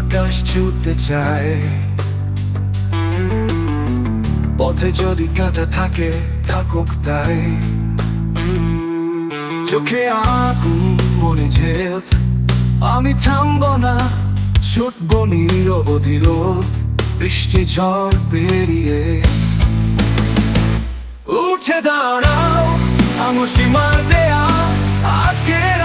আকাশ ছুটতে চায় পথে যদি কাঁটা থাকে থাকুক তাই চোখে আগুন মনে জেদ আমি থামবো না ছুটবো নিরবধি রোদ বৃষ্টি ঝড় পেরিয়ে উঠে দাঁড়াও আমি মার দেয়া আজকের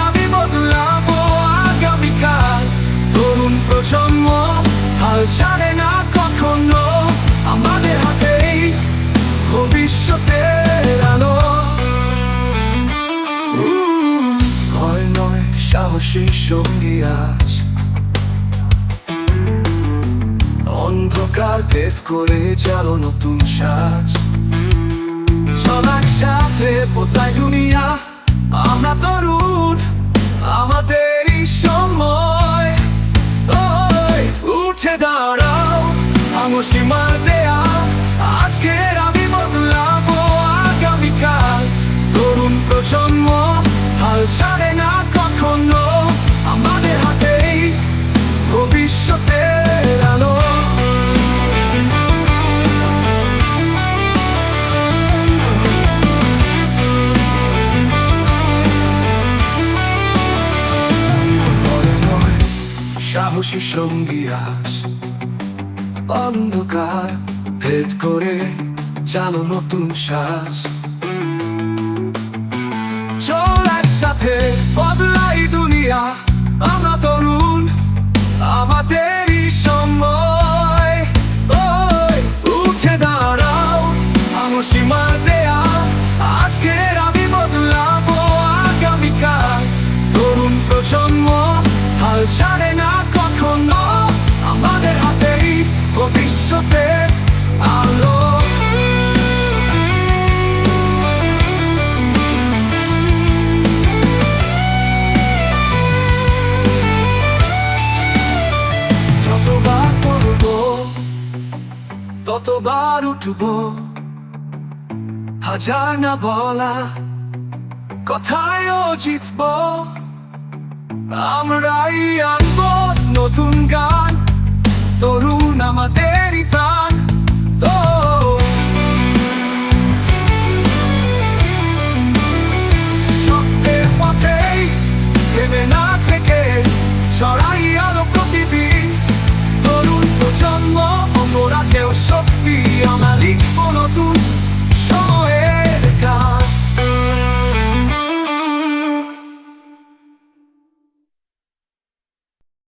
সাহসী আজ। অন্ধকার ভেদ করে চালো নতুন সাজ। চলার সাথে পোতায় দুনিয়া আমরা তরুণ সাহসী সঙ্গী আস। অন্ধকার ভেদ করে চালো নতুন শ্বাস ততবার উঠব? হাজার না বলা কথায়ও জিতব আমরাই আনব নতুন গান তরুণ আমাদেরই